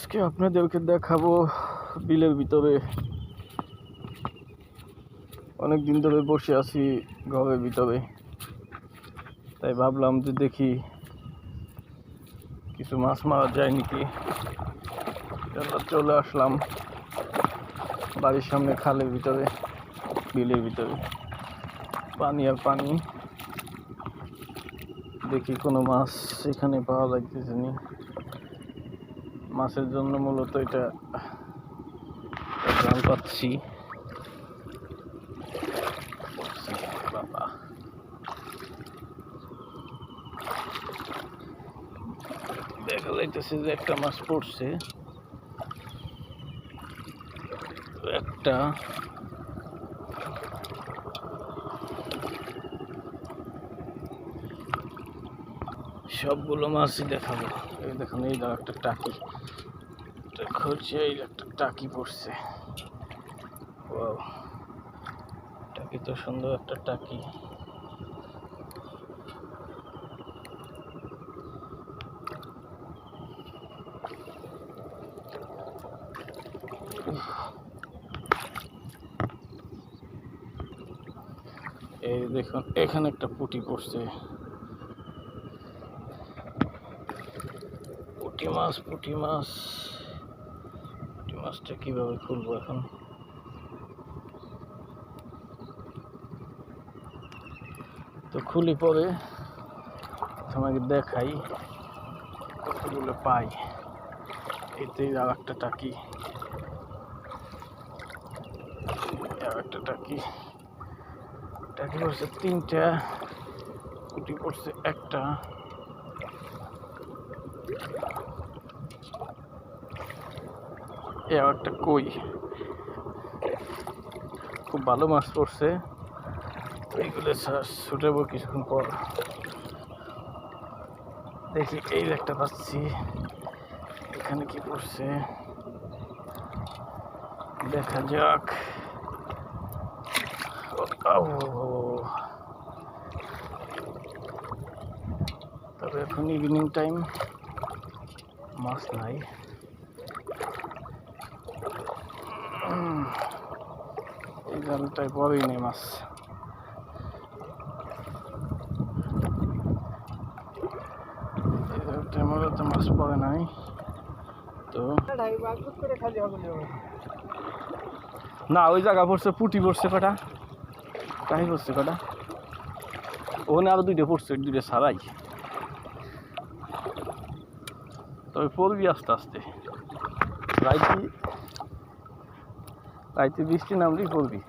আজকে আপনাদেরকে দেখাবো বিলের ভিতরে। অনেক দিন ধরে বসে আছি ঘরের ভিতরে। তাই ভাবলাম যে দেখি কিছু মাছ মারা যায় নাকি। চলে আসলাম বাড়ির সামনে খালের ভিতরে, বিলের ভিতরে। পানি আর পানি। দেখি কোনো মাছ এখানে পাওয়া যাইতেছে নি। মাছের জন্য মূলত এটা জাল পাচ্ছি। দেখা যাইতেছে যে একটা মাছ পড়ছে। একটা সবগুলো মাছই দেখাবো। এই দেখুন, এই দাও একটা টাকি। খুঁজছে এই একটা টাকি পড়ছে। Wow. টাকি তো সুন্দর একটা টাকি। এই দেখুন, এখানে একটা পুটি পড়ছে। পুঁটি মাছ পুঁটি মাছ। পুঁটি মাছটা কীভাবে খুলবো এখন? তো খুলি পরে তোমাকে দেখাই কতগুলো পাই। এতেই আর একটা টাকি আর একটা টাকি টাকি পড়ছে তিনটা। কুটি পড়ছে একটা। এ একটা কই? খুব ভালো মাছ পড়ছে। এইগুলো ছুটাবো কিছুক্ষণ পর। দেখি, এই একটা পাচ্ছি। এখানে কি পড়ছে? দেখা যাক। তবে এখন ইভিনিং টাইম মাছ নাই উম, এই জালটায় বড়ই নেই মাছ মূলত মাছ পড়ে নাই তো না ওই জায়গা পড়ছে পুটি পড়ছে কটা কাহি পড়ছে কটা ওখানে আরও দুইটা পড়ছে দুইটা সারাই তবে পড়বি আস্তে আস্তে রাইতে রাইতে বৃষ্টি নামলেই পড়বি